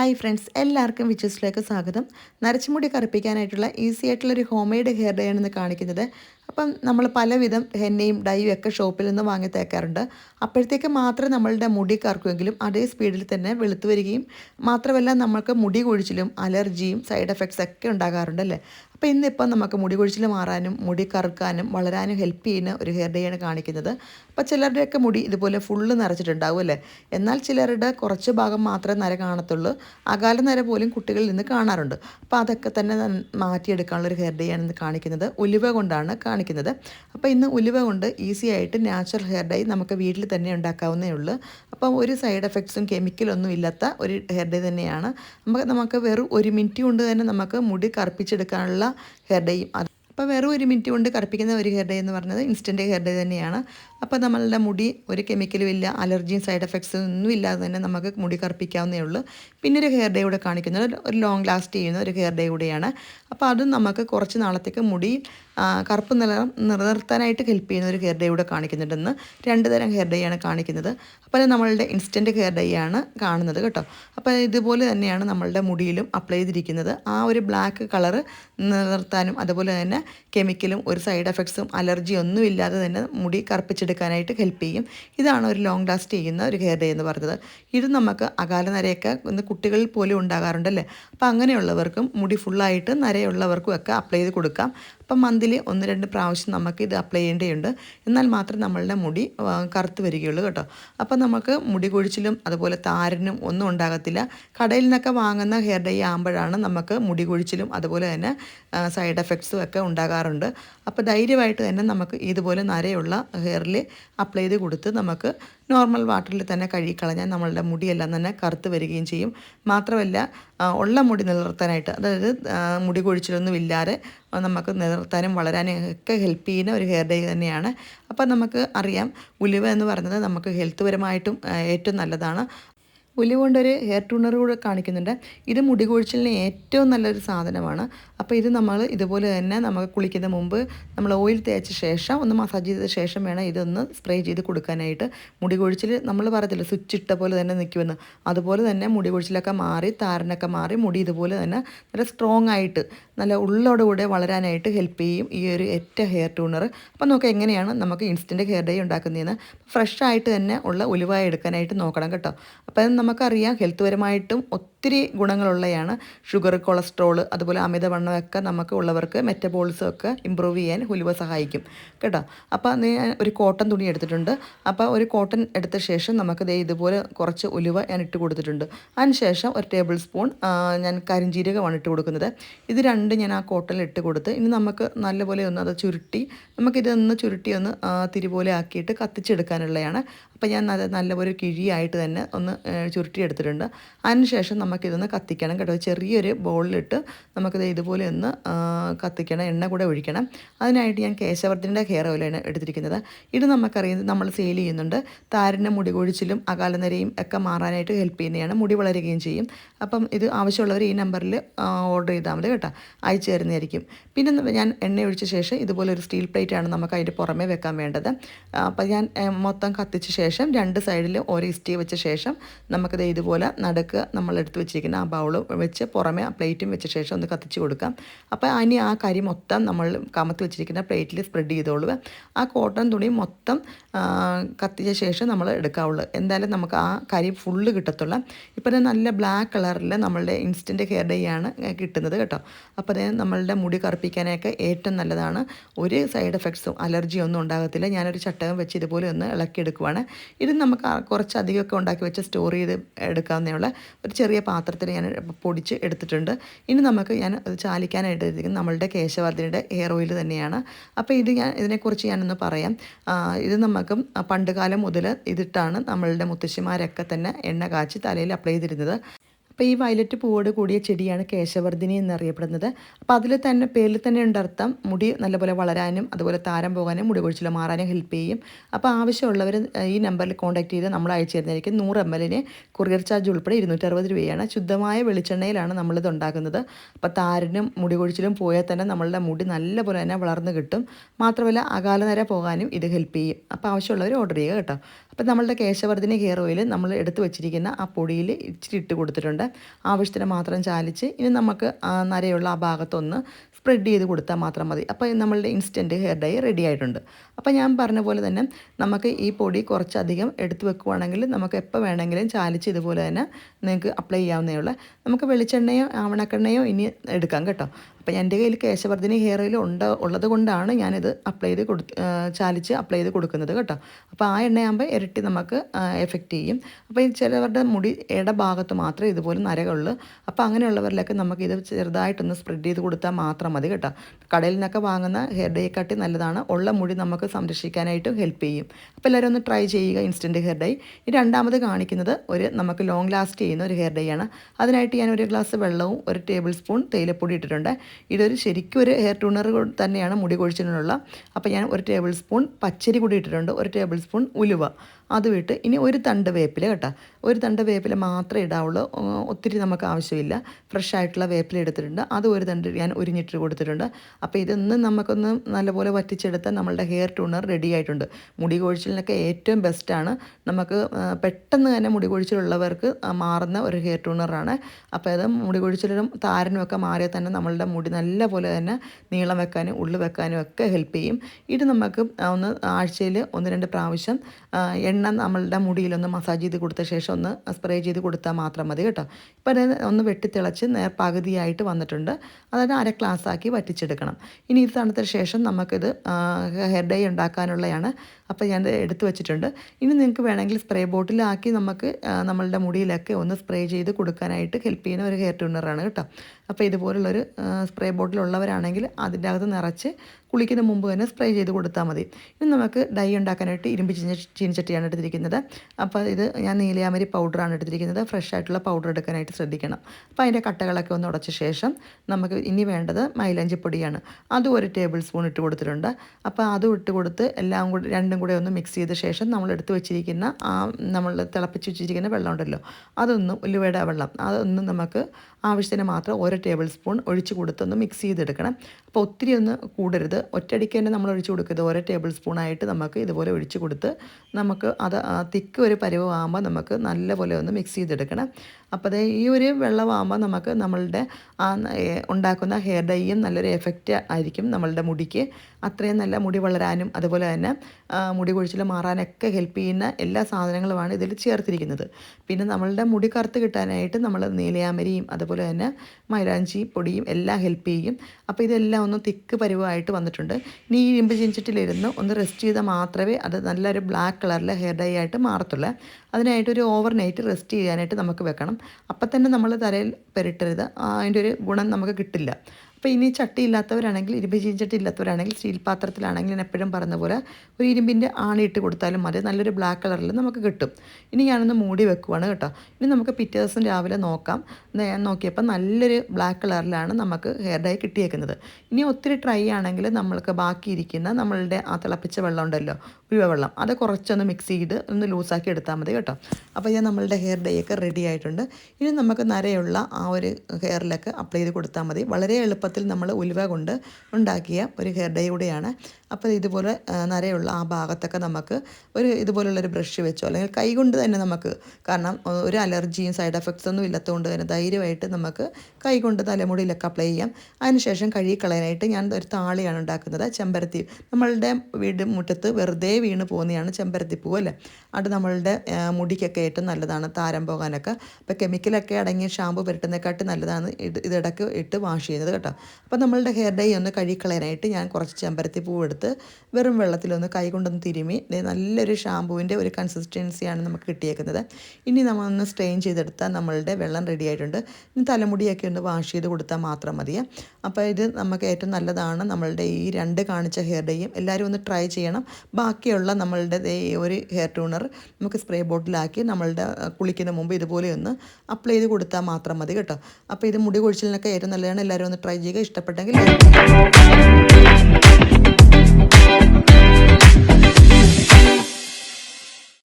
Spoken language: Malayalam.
ഹായ് ഫ്രണ്ട്സ് എല്ലാവർക്കും വിച്ചസിലേക്ക് സ്വാഗതം. നരച്ചുമുടി കറുപ്പിക്കാനായിട്ടുള്ള ഈസി ആയിട്ടുള്ളൊരു ഹോം മെയ്ഡ് ഹെയർ ഡേ ആണെന്ന് കാണിക്കുന്നത്. അപ്പം നമ്മൾ പലവിധം ഹെന്നയും ഡൈയും ഒക്കെ ഷോപ്പിൽ നിന്ന് വാങ്ങി തേക്കാറുണ്ട്. അപ്പോഴത്തേക്ക് മാത്രമേ നമ്മളുടെ മുടി കറക്കുമെങ്കിലും അതേ സ്പീഡിൽ തന്നെ വെളുത്തു വരികയും മാത്രമല്ല നമ്മൾക്ക് മുടി കൊഴിച്ചിലും അലർജിയും സൈഡ് എഫക്ട്സ് ഒക്കെ ഉണ്ടാകാറുണ്ട് അല്ലേ? അപ്പോൾ ഇന്നിപ്പം നമുക്ക് മുടി കൊഴിച്ചിൽ മാറാനും മുടി കറുക്കാനും വളരാനും ഹെൽപ്പ് ചെയ്യുന്ന ഒരു ഹെയർ ഡേ ആണ് കാണിക്കുന്നത്. അപ്പോൾ ചിലരുടെയൊക്കെ മുടി ഇതുപോലെ ഫുള്ള് നിറച്ചിട്ടുണ്ടാവും അല്ലേ? എന്നാൽ ചിലരുടെ കുറച്ച് ഭാഗം മാത്രമേ നര കാണത്തുള്ളൂ. അകാല നര പോലും കുട്ടികളിൽ നിന്ന് കാണാറുണ്ട്. അപ്പോൾ അതൊക്കെ തന്നെ മാറ്റിയെടുക്കാനുള്ള ഒരു ഹെയർ ഡേ ആണ് ഇന്ന് കാണിക്കുന്നത്. ഉലുവ കൊണ്ടാണ് കാണിക്കുന്നത്. അപ്പോൾ ഇന്ന് ഉലുവ കൊണ്ട് ഈസി ആയിട്ട് നാച്ചുറൽ ഹെയർ ഡൈ നമുക്ക് വീട്ടിൽ തന്നെ ഉണ്ടാക്കാവുന്നേ ഉള്ളൂ. അപ്പം ഒരു സൈഡ് എഫക്ട്സും കെമിക്കലൊന്നും ഇല്ലാത്ത ഒരു ഹെയർ ഡേ തന്നെയാണ്. നമുക്ക് നമുക്ക് വെറും ഒരു മിനിറ്റ് കൊണ്ട് തന്നെ നമുക്ക് മുടി കറുപ്പിച്ചെടുക്കാനുള്ള ഹെയർ ഡേയും അപ്പോൾ വെറും ഒരു മിനിറ്റ് കൊണ്ട് കറുപ്പിക്കുന്ന ഒരു ഹെയർ ഡേ എന്ന് പറഞ്ഞത് ഇൻസ്റ്റന്റ് ഹെയർ ഡേ തന്നെയാണ്. അപ്പോൾ നമ്മളുടെ മുടി ഒരു കെമിക്കലും ഇല്ല അലർജിയും സൈഡ് എഫക്ട്സും ഒന്നും ഇല്ലാതെ തന്നെ നമുക്ക് മുടി കറുപ്പിക്കാവുന്നേ ഉള്ളൂ. പിന്നെ ഒരു ഹെയർ ഡേ കൂടെ കാണിക്കുന്നത് ഒരു ലോങ് ലാസ്റ്റ് ചെയ്യുന്ന ഒരു ഹെയർ ഡേ കൂടെയാണ്. അപ്പോൾ അതും നമുക്ക് കുറച്ച് നാളത്തേക്ക് മുടി കറുപ്പ് നില നിലനിർത്താനായിട്ട് ഹെൽപ്പ് ചെയ്യുന്ന ഒരു ഹെയർ ഡേ കൂടെ കാണിക്കുന്നുണ്ടെന്ന് രണ്ട് തരം ഹെയർ ഡേ ആണ് കാണിക്കുന്നത്. അപ്പോൾ നമ്മളുടെ ഇൻസ്റ്റന്റ് ഹെയർ ഡേ ആണ് കാണുന്നത് കേട്ടോ. അപ്പോൾ ഇതുപോലെ തന്നെയാണ് നമ്മളുടെ മുടിയിലും അപ്ലൈ ചെയ്തിരിക്കുന്നത്. ആ ഒരു ബ്ലാക്ക് കളറ് നിലനിർത്താനും അതുപോലെ തന്നെ കെമിക്കലും ഒരു സൈഡ് എഫക്ട്സും അലർജി ഒന്നും ഇല്ലാതെ തന്നെ മുടി കറുപ്പിച്ചെടുക്കാനായിട്ട് ഹെൽപ്പ് ചെയ്യും. ഇതാണ് ഒരു ലോങ് ലാസ്റ്റ് ചെയ്യുന്ന ഒരു ഹെയർ ഡേ എന്ന് പറഞ്ഞത്. ഇത് നമുക്ക് അകാല നരയൊക്കെ ഒന്ന് കുട്ടികളിൽ പോലും ഉണ്ടാകാറുണ്ടല്ലേ? അപ്പോൾ അങ്ങനെയുള്ളവർക്കും മുടി ഫുള്ളായിട്ട് നരയുള്ളവർക്കും ഒക്കെ അപ്ലൈ ചെയ്ത് കൊടുക്കാം. അപ്പം മന്തിൽ ഒന്ന് രണ്ട് പ്രാവശ്യം നമുക്ക് ഇത് അപ്ലൈ ചെയ്യേണ്ടതുണ്ട്. എന്നാൽ മാത്രം നമ്മളുടെ മുടി കറുത്ത് വരികയുള്ളൂ കേട്ടോ. അപ്പം നമുക്ക് മുടി കൊഴിച്ചിലും അതുപോലെ താരനും ഒന്നും ഉണ്ടാകത്തില്ല. കടയിൽ നിന്നൊക്കെ വാങ്ങുന്ന ഹെയർ ഡൈ ആകുമ്പോഴാണ് നമുക്ക് മുടി കൊഴിച്ചിലും അതുപോലെ തന്നെ സൈഡ് എഫക്ട്സും ഒക്കെ ഉണ്ടാകാറുണ്ട്. അപ്പോൾ ധൈര്യമായിട്ട് തന്നെ നമുക്ക് ഇതുപോലെ നരയുള്ള ഹെയറിൽ അപ്ലൈ ചെയ്ത് കൊടുത്ത് നമുക്ക് നോർമൽ വാട്ടറിൽ തന്നെ കഴുകിക്കളഞ്ഞാൽ നമ്മളുടെ മുടിയെല്ലാം തന്നെ കറുത്ത് വരികയും ചെയ്യും. മാത്രമല്ല ഉള്ള മുടി നിലനിർത്താനായിട്ട് അതായത് മുടി കൊഴിച്ചിലൊന്നും ഇല്ലാതെ നമുക്ക് നിലനിർത്താനും വളരാനും ഒക്കെ ഹെൽപ്പ് ചെയ്യുന്ന ഒരു ഹെയർ ഡേ തന്നെയാണ്. അപ്പോൾ നമുക്ക് അറിയാം ഉലുവ എന്ന് പറയുന്നത് നമുക്ക് ഹെൽത്ത് പരമായിട്ടും ഏറ്റവും നല്ലതാണ്. ഉലി കൊണ്ടൊരു ഹെയർ ടൂണർ കൂടെ കാണിക്കുന്നുണ്ട്. ഇത് മുടി കൊഴിച്ചിലിന് ഏറ്റവും നല്ലൊരു സാധനമാണ്. അപ്പോൾ ഇത് നമ്മൾ ഇതുപോലെ തന്നെ നമുക്ക് കുളിക്കുന്ന മുമ്പ് നമ്മൾ ഓയിൽ തേച്ച ശേഷം ഒന്ന് മസാജ് ചെയ്ത ശേഷം വേണം ഇതൊന്ന് സ്പ്രേ ചെയ്ത് കൊടുക്കാനായിട്ട്. മുടി കൊഴിച്ചിൽ നമ്മൾ പറയത്തില്ല സ്വിച്ച് ഇട്ട പോലെ തന്നെ നിൽക്കുമെന്ന് അതുപോലെ തന്നെ മുടി കൊഴിച്ചിലൊക്കെ മാറി താരനൊക്കെ മാറി മുടി ഇതുപോലെ തന്നെ നല്ല സ്ട്രോങ് ആയിട്ട് നല്ല ഉള്ളോടുകൂടെ വളരാനായിട്ട് ഹെൽപ്പ് ചെയ്യും ഈ ഒരു ഏറ്റ ഹെയർ ട്യൂണർ അപ്പോൾ നമുക്ക് എങ്ങനെയാണ് നമുക്ക് ഇൻസ്റ്റന്റ് ഹെയർ ഡേ ഉണ്ടാക്കുന്നതെന്ന്. ഫ്രഷ് ആയിട്ട് തന്നെ ഉള്ള ഉലുവ എടുക്കാനായിട്ട് നോക്കണം കേട്ടോ. അപ്പം നമുക്കറിയാം ഹെൽത്ത് പരമായിട്ടും ഒത്തിരി ഗുണങ്ങളുള്ളതാണ് ഷുഗർ കൊളസ്ട്രോൾ അതുപോലെ അമിതവണ്ണമൊക്കെ നമുക്ക് ഉള്ളവർക്ക് മെറ്റബോളിസം ഒക്കെ ഇമ്പ്രൂവ് ചെയ്യാൻ ഉലുവ സഹായിക്കും. കേട്ടോ? അപ്പോൾ ഞാൻ ഒരു കോട്ടൺ തുണി എടുത്തിട്ടുണ്ട്. അപ്പോൾ ഒരു കോട്ടൺ എടുത്ത ശേഷം നമുക്ക് ദേ ഇതുപോലെ കുറച്ച് ഉലുവ ഞാൻ ഇട്ട് കൊടുത്തിട്ടുണ്ട്. അതിനുശേഷം ഒരു ടേബിൾ സ്പൂൺ ഞാൻ കരിഞ്ചീരകമാണ് ഇട്ട് കൊടുക്കുന്നത്. ഇത് രണ്ട് ഞാൻ ആ കോട്ടണിൽ ഇട്ട് കൊടുത്ത് ഇനി നമുക്ക് നല്ലപോലെ ഒന്ന് അത് ചുരുട്ടി നമുക്കിതൊന്ന് ചുരുട്ടി ഒന്ന് തിരുപോലെ ആക്കിയിട്ട് കത്തിച്ചെടുക്കാനുള്ളതാണ് അപ്പോൾ ഞാൻ അത് നല്ലപോലെ കിഴിയായിട്ട് തന്നെ ഒന്ന് ചുരുട്ടിയെടുത്തിട്ടുണ്ട്. അതിനുശേഷം നമുക്കിതൊന്ന് കത്തിക്കണം കേട്ടോ. ചെറിയൊരു ബോളിലിട്ട് നമുക്കിത് ഇതുപോലെ ഒന്ന് കത്തിക്കണം എണ്ണ കൂടെ ഒഴിക്കണം. അതിനായിട്ട് ഞാൻ കേശവർദ്ധന്റെ ഹെയർ ഓയിലാണ് എടുത്തിരിക്കുന്നത്. ഇത് നമുക്കറിയുന്നത് നമ്മൾ സെയിൽ ചെയ്യുന്നുണ്ട്. താരന്റെ മുടി കൊഴിച്ചിലും അകാലനരയും ഒക്കെ മാറാനായിട്ട് ഹെൽപ്പ് ചെയ്യുന്നതാണ്. മുടി വളരുകയും ചെയ്യും. അപ്പം ഇത് ആവശ്യമുള്ളവർ ഈ നമ്പറിൽ ഓർഡർ ചെയ്താൽ മതി കേട്ടോ. അയച്ചു തരുന്നതായിരിക്കും. പിന്നെ ഞാൻ എണ്ണ ഒഴിച്ച ശേഷം ഇതുപോലെ ഒരു സ്റ്റീൽ പ്ലേറ്റാണ് നമുക്ക് അതിന്റെ പുറമേ വെക്കാൻ വേണ്ടത്. അപ്പം ഞാൻ മൊത്തം കത്തിച്ച ശേഷം രണ്ട് സൈഡിൽ ഒരേ ഇസ്റ്റി വെച്ച ശേഷം നമുക്കത് ഇതുപോലെ നടുക്ക് നമ്മൾ എടുത്ത് വെച്ചിരിക്കുന്ന ആ ബൗൾ വെച്ച് പുറമേ ആ പ്ലേറ്റും വെച്ച ശേഷം ഒന്ന് കത്തിച്ച് കൊടുക്കാം. അപ്പോൾ അതിന് ആ കരി മൊത്തം നമ്മൾ കമത്തി വെച്ചിരിക്കുന്ന പ്ലേറ്റിൽ സ്പ്രെഡ് ചെയ്തോളൂ. ആ കോട്ടൺ തുണി മൊത്തം കത്തിച്ച ശേഷം നമ്മൾ എടുക്കാവുള്ളൂ. എന്തായാലും നമുക്ക് ആ കരി ഫുള്ള് കിട്ടത്തുള്ളൂ. ഇപ്പോൾ നല്ല ബ്ലാക്ക് കളറിൽ നമ്മളുടെ ഇൻസ്റ്റന്റ് ഹെയർ ഡേ ആണ് കിട്ടുന്നത് കേട്ടോ. അപ്പോൾ അതിന് നമ്മളുടെ മുടി കറുപ്പിക്കാനൊക്കെ ഏറ്റവും നല്ലതാണ്. ഒരു സൈഡ് എഫക്ട്സും അലർജിയൊന്നും ഉണ്ടാകത്തില്ല. ഞാനൊരു ചട്ടകം വെച്ച് ഇതുപോലെ ഒന്ന് ഇളക്കിയെടുക്കുവാണ്. ഇത് നമുക്ക് കുറച്ചധികമൊക്കെ ഉണ്ടാക്കി വെച്ച് സ്റ്റോർ ചെയ്ത് എടുക്കാവുന്നതിനുള്ള ഒരു ചെറിയ പാത്രത്തിൽ ഞാൻ പൊടിച്ച് എടുത്തിട്ടുണ്ട്. ഇനി നമുക്ക് ഞാൻ അത് ചാലിക്കാനായിട്ട് എടുത്തിരിക്കുന്നത് നമ്മളുടെ കേശവർദ്ധനയുടെ ഹെയർ ഓയിൽ തന്നെയാണ്. അപ്പോൾ ഇത് ഞാൻ ഇതിനെക്കുറിച്ച് ഞാനൊന്ന് പറയാം. ഇത് നമുക്ക് പണ്ട് കാലം മുതൽ ഇതിട്ടാണ് നമ്മളുടെ മുത്തശ്ശിമാരൊക്കെ തന്നെ എണ്ണ കാച്ചി തലയിൽ അപ്ലൈ ചെയ്തിരുന്നത്. അപ്പോൾ ഈ വയലറ്റ് പൂവോട് കൂടിയ ചെടിയാണ് കേശവർദ്ധിനി എന്നറിയപ്പെടുന്നത്. അപ്പോൾ അതിൽ തന്നെ പേരിൽ തന്നെ ഉണ്ട് അർത്ഥം മുടി നല്ലപോലെ വളരാനും അതുപോലെ താരം പോകാനും മുടി കൊഴിച്ചിൽ മാറാനും ഹെൽപ്പ് ചെയ്യും. അപ്പോൾ ആവശ്യമുള്ളവർ ഈ നമ്പറിൽ കോൺടാക്ട് ചെയ്ത് നമ്മൾ അയച്ചു തരുന്നതായിരിക്കും. നൂറ് എം എല്ലിന് കൊറിയർ ചാർജ് ഉൾപ്പെടെ ഇരുന്നൂറ്ററുപത് രൂപയാണ്. ശുദ്ധമായ വെളിച്ചെണ്ണയിലാണ് നമ്മളിത് ഉണ്ടാക്കുന്നത്. അപ്പോൾ താരനും മുടി കൊഴിച്ചിലും പോയാൽ തന്നെ നമ്മളുടെ മുടി നല്ലപോലെ തന്നെ വളർന്നു കിട്ടും. മാത്രമല്ല അകാലനര പോകാനും ഇത് ഹെൽപ്പ് ചെയ്യും. അപ്പോൾ ആവശ്യമുള്ളവർ ഓർഡർ ചെയ്യുക കേട്ടോ. അപ്പോൾ നമ്മളുടെ കേശവർദ്ധിനി ഹെയർ ഓയിൽ നമ്മൾ എടുത്തു വെച്ചിരിക്കുന്ന ആ പൊടിയിൽ ഇച്ചിരി ഇട്ട് കൊടുത്തിട്ടുണ്ട്. ആവശ്യത്തിന് മാത്രം ചാലിച്ച് ഇനി നമുക്ക് നരയുള്ള ആ ഭാഗത്തൊന്ന് സ്പ്രെഡ് ചെയ്ത് കൊടുത്താൽ മാത്രം മതി. അപ്പോൾ നമ്മളുടെ ഇൻസ്റ്റന്റ് ഹെയർ ഡൈ റെഡി ആയിട്ടുണ്ട്. അപ്പോൾ ഞാൻ പറഞ്ഞ പോലെ തന്നെ നമുക്ക് ഈ പൊടി കുറച്ചധികം എടുത്തു വെക്കുവാണെങ്കിൽ നമുക്ക് എപ്പോൾ വേണമെങ്കിലും ചാലിച്ച് ഇതുപോലെ തന്നെ നിങ്ങൾക്ക് അപ്ലൈ ചെയ്യാവുന്നേ ഉള്ളൂ. നമുക്ക് വെളിച്ചെണ്ണയോ ആവണക്കെണ്ണയോ ഇനി എടുക്കാം കേട്ടോ. അപ്പോൾ എന്റെ കയ്യിൽ കേശവർദ്ധിനി ഹെയർ ഓയിൽ ഉണ്ട് ഉള്ളത് കൊണ്ടാണ് ഞാനിത് അപ്ലൈ ചെയ്ത് കൊടു ചാലിച്ച് അപ്ലൈ ചെയ്ത് കൊടുക്കുന്നത് കേട്ടോ. അപ്പോൾ ആ എണ്ണയാകുമ്പോൾ ഇരട്ടി നമുക്ക് എഫക്റ്റ് ചെയ്യും. അപ്പോൾ ഈ ചിലവരുടെ മുടി ഇട ഭാഗത്ത് മാത്രമേ ഇതുപോലെ നരകളുള്ളൂ അപ്പോൾ അങ്ങനെയുള്ളവരിലൊക്കെ നമുക്ക് ഇത് ചെറുതായിട്ടൊന്ന് സ്പ്രെഡ് ചെയ്ത് കൊടുത്താൽ മാത്രം മതി കേട്ടോ. കടയിൽ നിന്നൊക്കെ വാങ്ങുന്ന ഹെയർ ഡേ കട്ടി നല്ലതാണ്. ഉള്ള മുടി നമുക്ക് സംരക്ഷിക്കാനായിട്ടും ഹെൽപ്പ് ചെയ്യും. അപ്പോൾ എല്ലാവരും ഒന്ന് ട്രൈ ചെയ്യുക ഇൻസ്റ്റന്റ് ഹെയർ ഡൈ ഈ രണ്ടാമത് കാണിക്കുന്നത് ഒരു നമുക്ക് ലോങ് ലാസ്റ്റ് ചെയ്യുന്ന ഒരു ഹെയർ ഡൈ ആണ്. അതിനായിട്ട് ഞാൻ ഒരു ഗ്ലാസ് വെള്ളവും ഒരു ടേബിൾ സ്പൂൺ തേയിലപ്പൊടി ഇട്ടിട്ടുണ്ട്. ഇതൊരു ശരിക്കും ഒരു ഹെയർ ട്യൂണർ തന്നെയാണ് മുടി കൊഴിച്ചിലിനുള്ള. അപ്പോൾ ഞാൻ ഒരു ടേബിൾ സ്പൂൺ പച്ചരി കൂടി ഇട്ടിട്ടുണ്ട്. ഒരു ടേബിൾ സ്പൂൺ ഉലുവ. അതും ഇട്ട് ഇനി ഒരു തണ്ട് വേപ്പില കേട്ടോ. ഒരു തണ്ട് വേപ്പില മാത്രമേ ഇടാവുള്ളൂ. ഒത്തിരി നമുക്ക് ആവശ്യമില്ല. ഫ്രഷ് ആയിട്ടുള്ള വേപ്പില എടുത്തിട്ടുണ്ട്. അത് ഒരു തണ്ട് ഞാൻ ഉരിഞ്ഞിട്ട് കൊടുത്തിട്ടുണ്ട്. അപ്പോൾ ഇതൊന്ന് നമുക്കൊന്ന് നല്ലപോലെ വറ്റിച്ചെടുത്താൽ നമ്മളുടെ ഹെയർ ട്യൂണർ റെഡി ആയിട്ടുണ്ട്. മുടി കൊഴിച്ചിലിനൊക്കെ ഏറ്റവും ബെസ്റ്റാണ് നമുക്ക് പെട്ടെന്ന് തന്നെ മുടി കൊഴിച്ചിലുള്ളവർക്ക് മാറുന്ന ഒരു ഹെയർ ട്യൂണറാണ് അപ്പോൾ അത് മുടി കൊഴിച്ചിലും താരനും ഒക്കെ മാറിയാൽ തന്നെ നമ്മളുടെ നല്ല പോലെ തന്നെ നീളം വെക്കാനും ഉള്ളു വെക്കാനും ഒക്കെ ഹെൽപ്പ് ചെയ്യും. ഇത് നമുക്ക് ഒന്ന് ആഴ്ചയിൽ ഒന്ന് രണ്ട് പ്രാവശ്യം എണ്ണ നമ്മളുടെ മുടിയിലൊന്ന് മസാജ് ചെയ്ത് കൊടുത്ത ശേഷം ഒന്ന് സ്പ്രേ ചെയ്ത് കൊടുത്താൽ മാത്രം മതി കേട്ടോ. ഇപ്പം അത് ഒന്ന് വെട്ടിത്തിളച്ച് നേർ പകുതിയായിട്ട് വന്നിട്ടുണ്ട്. അതായത് അര ഗ്ലാസ് ആക്കി വറ്റിച്ചെടുക്കണം. ഇനി ഇത് തണുത്ത ശേഷം നമുക്കിത് ഹെയർ ഡൈ ഉണ്ടാക്കാനുള്ളതാണ് അപ്പോൾ ഞാൻ എടുത്തു വെച്ചിട്ടുണ്ട്. ഇനി നിങ്ങൾക്ക് വേണമെങ്കിൽ സ്പ്രേ ബോട്ടിലാക്കി നമുക്ക് നമ്മളുടെ മുടിയിലൊക്കെ ഒന്ന് സ്പ്രേ ചെയ്ത് കൊടുക്കാനായിട്ട് ഹെൽപ്പ് ചെയ്യുന്ന ഒരു ഹെയർ ട്യൂണറാണ് കേട്ടോ. അപ്പോൾ ഇതുപോലുള്ളൊരു സ്പ്രേ ബോട്ടിലുള്ളവരാണെങ്കിൽ അതിന്റെ അകത്ത് നിറച്ച് കുളിക്കുന്ന മുമ്പ് തന്നെ സ്പ്രേ ചെയ്ത് കൊടുത്താൽ മതി. ഇനി നമുക്ക് ഡൈ ഉണ്ടാക്കാനായിട്ട് ഇരുമ്പ് ചീന ചീനച്ചട്ടിയാണ് എടുത്തിരിക്കുന്നത്. അപ്പോൾ ഇത് ഞാൻ നീലയാമരി പൗഡറാണ് എടുത്തിരിക്കുന്നത്. ഫ്രഷ് ആയിട്ടുള്ള പൗഡർ എടുക്കാനായിട്ട് ശ്രദ്ധിക്കണം. അപ്പോൾ അതിന്റെ കട്ടകളൊക്കെ ഒന്ന് ഉടച്ച ശേഷം നമുക്ക് ഇനി വേണ്ടത് മൈലാഞ്ചിപ്പൊടിയാണ് അതും ഒരു ടേബിൾ സ്പൂൺ ഇട്ട് കൊടുത്തിട്ടുണ്ട്. അപ്പോൾ അതും ഇട്ട് കൊടുത്ത് എല്ലാം കൂടി രണ്ടും കൂടെ ഒന്ന് മിക്സ് ചെയ്ത ശേഷം നമ്മൾ എടുത്ത് വെച്ചിരിക്കുന്ന ആ നമ്മൾ തിളപ്പിച്ച് വെച്ചിരിക്കുന്ന വെള്ളം ഉണ്ടല്ലോ അതൊന്നും ഉലുവയുടെ വെള്ളം. അതൊന്നും നമുക്ക് ആവശ്യത്തിന് മാത്രം ഓരോ ടേബിൾ സ്പൂൺ ഒഴിച്ച് കൊടുത്തൊന്ന് മിക്സ് ചെയ്തെടുക്കണം. അപ്പോൾ ഒത്തിരി ഒന്ന് കൂടരുത്. ഒറ്റയടിക്ക് തന്നെ നമ്മൾ ഒഴിച്ച് കൊടുക്കരുത്. ഓരോ ടേബിൾ സ്പൂണായിട്ട് നമുക്ക് ഇതുപോലെ ഒഴിച്ച് കൊടുത്ത് നമുക്ക് അത് തിക്ക് ഒരു പരുവമാകുമ്പോൾ നമുക്ക് നല്ലപോലെ ഒന്ന് മിക്സ് ചെയ്തെടുക്കണം. അപ്പോൾ ഈ ഒരു വെള്ളമാകുമ്പോൾ നമുക്ക് നമ്മളുടെ ആ ഉണ്ടാക്കുന്ന ഹെയർ ഡൈയും നല്ലൊരു എഫക്റ്റ് ആയിരിക്കും നമ്മളുടെ മുടിക്ക്. അത്രയും നല്ല മുടി വളരാനും അതുപോലെ തന്നെ മുടി കൊഴിച്ചിൽ മാറാനൊക്കെ ഹെൽപ്പ് ചെയ്യുന്ന എല്ലാ സാധനങ്ങളുമാണ് ഇതിൽ ചേർത്തിരിക്കുന്നത്. പിന്നെ നമ്മളുടെ മുടി കറുത്ത് കിട്ടാനായിട്ട് നമ്മൾ നീലയാമരിയും അതുപോലെ തന്നെ മൈലാഞ്ചി പൊടിയും എല്ലാം ഹെൽപ്പ് ചെയ്യും. അപ്പോൾ ഇതെല്ലാം ഒന്ന് തിക്ക് പരുവമായിട്ട് വന്നിട്ടുണ്ട് ഇനി ഈ ഇരുമ്പ് ചിഞ്ചിട്ടിലിരുന്ന് ഒന്ന് റെസ്റ്റ് ചെയ്താൽ മാത്രമേ അത് നല്ലൊരു ബ്ലാക്ക് കളറിലെ ഹെയർ ഡൈ ആയിട്ട് മാറത്തുള്ളൂ. അതിനായിട്ട് ഒരു ഓവർ നൈറ്റ് റെസ്റ്റ് ചെയ്യാനായിട്ട് നമുക്ക് വെക്കണം. അപ്പം തന്നെ നമ്മൾ തലയിൽ പെരട്ടരുത്. അതിന്റെ ഒരു ഗുണം നമുക്ക് കിട്ടില്ല. അപ്പോൾ ഇനി ചട്ടി ഇല്ലാത്തവരാണെങ്കിൽ ഇരുമ്പ് ചീഞ്ചട്ടി ഇല്ലാത്തവരാണെങ്കിൽ സ്റ്റീൽ പാത്രത്തിലാണെങ്കിൽ ഞാൻ എപ്പോഴും പറഞ്ഞ പോലെ ഒരു ഇരുമ്പിന്റെ ആണി ഇട്ട് കൊടുത്താലും മതി. നല്ലൊരു ബ്ലാക്ക് കളറിൽ നമുക്ക് കിട്ടും. ഇനി ഞാനൊന്ന് മൂടി വെക്കുവാണ് കേട്ടോ. ഇനി നമുക്ക് പിറ്റേ ദിവസം രാവിലെ നോക്കാം. ഞാൻ നോക്കിയപ്പോൾ നല്ലൊരു ബ്ലാക്ക് കളറിലാണ് നമുക്ക് ഹെയർ ഡൈ കിട്ടിയേക്കുന്നത്. ഇനി ഒത്തിരി ട്രൈ ആണെങ്കിൽ നമ്മൾക്ക് ബാക്കിയിരിക്കുന്ന നമ്മളുടെ ആ തിളപ്പിച്ച വെള്ളം ഉണ്ടല്ലോ വെള്ളം. അത് കുറച്ചൊന്ന് മിക്സ് ചെയ്ത് ഒന്ന് ലൂസാക്കി എടുത്താൽ മതി കേട്ടോ. അപ്പോൾ ഞാൻ നമ്മളുടെ ഹെയർ ഡേയൊക്കെ ഒക്കെ റെഡി ആയിട്ടുണ്ട്. ഇനി നമുക്ക് നരയുള്ള ആ ഒരു ഹെയറിലൊക്കെ അപ്ലൈ ചെയ്ത് കൊടുത്താൽ മതി. വളരെ എളുപ്പത്തിൽ നമ്മൾ ഉലുവ കൊണ്ട് ഉണ്ടാക്കിയ ഒരു ഹെയർ ഡേ കൂടെയാണ്. അപ്പോൾ ഇതുപോലെ നരയുള്ള ആ ഭാഗത്തൊക്കെ നമുക്ക് ഒരു ഇതുപോലുള്ളൊരു ബ്രഷ് വെച്ചോ അല്ലെങ്കിൽ കൈ കൊണ്ട് തന്നെ നമുക്ക് കാരണം ഒരു അലർജിയും സൈഡ് എഫക്ട്സ് ഒന്നും ഇല്ലാത്തതുകൊണ്ട് തന്നെ ധൈര്യമായിട്ട് നമുക്ക് കൈ കൊണ്ട് തലമുടിയിലൊക്കെ അപ്ലൈ ചെയ്യാം. അതിനുശേഷം കഴുകിക്കളയാനായിട്ട് ഞാൻ ഒരു താളിയാണ് ഉണ്ടാക്കുന്നത്. ചെമ്പരത്തി നമ്മളുടെ വീട് മുറ്റത്ത് വെറുതെ വീണ് പോകുന്നതാണ് ചെമ്പരത്തിപ്പൂ അല്ലേ? അത് നമ്മളുടെ മുടിക്കൊക്കെ ഏറ്റവും നല്ലതാണ് താരം പോകാനൊക്കെ. അപ്പോൾ കെമിക്കലൊക്കെ അടങ്ങിയ ഷാമ്പു പുരട്ടുന്നതിനെക്കാട്ടി നല്ലതാണ് ഇത് ഇടയ്ക്ക് ഇട്ട് വാഷ് ചെയ്യുന്നത് കേട്ടോ. അപ്പോൾ നമ്മളുടെ ഹെയർ ഡൈ ഒന്ന് കഴുകിക്കളയാനായിട്ട് ഞാൻ കുറച്ച് ചെമ്പരത്തിപ്പൂ എടുത്ത് വെറും വെള്ളത്തിലൊന്ന് കൈ കൊണ്ടൊന്ന് തിരുമി. നല്ലൊരു ഷാമ്പുവിന്റെ ഒരു കൺസിസ്റ്റൻസിയാണ് നമുക്ക് കിട്ടിയേക്കുന്നത്. ഇനി നമ്മൾ ഒന്ന് സ്ട്രെയിൻ ചെയ്തെടുത്താൽ നമ്മളുടെ വെള്ളം റെഡി ആയിട്ടുണ്ട്. ഇനി തലമുടിയൊക്കെ ഒന്ന് വാഷ് ചെയ്ത് കൊടുത്താൽ മാത്രം മതി. അപ്പോൾ ഇത് നമുക്ക് ഏറ്റവും നല്ലതാണ് നമ്മളുടെ ഈ രണ്ട് കാണിച്ച ഹെയർ ഡൈയും എല്ലാവരും ഒന്ന് ട്രൈ ചെയ്യണം. ബാക്കിയുള്ള നമ്മളുടെ ഒരു ഹെയർ ട്യൂണർ നമുക്ക് സ്പ്രേ ബോട്ടിലാക്കി നമ്മളുടെ കുളിക്കുന്ന മുമ്പ് ഇതുപോലെ ഒന്ന് അപ്ലൈ ചെയ്ത് കൊടുത്താൽ മാത്രം മതി കേട്ടോ. അപ്പോൾ ഇത് മുടി കൊഴിച്ചിലിനൊക്കെ ഏറ്റവും നല്ലതാണ്. എല്ലാവരും ഒന്ന് ട്രൈ ചെയ്യുക. ഇഷ്ടപ്പെട്ടെങ്കിൽ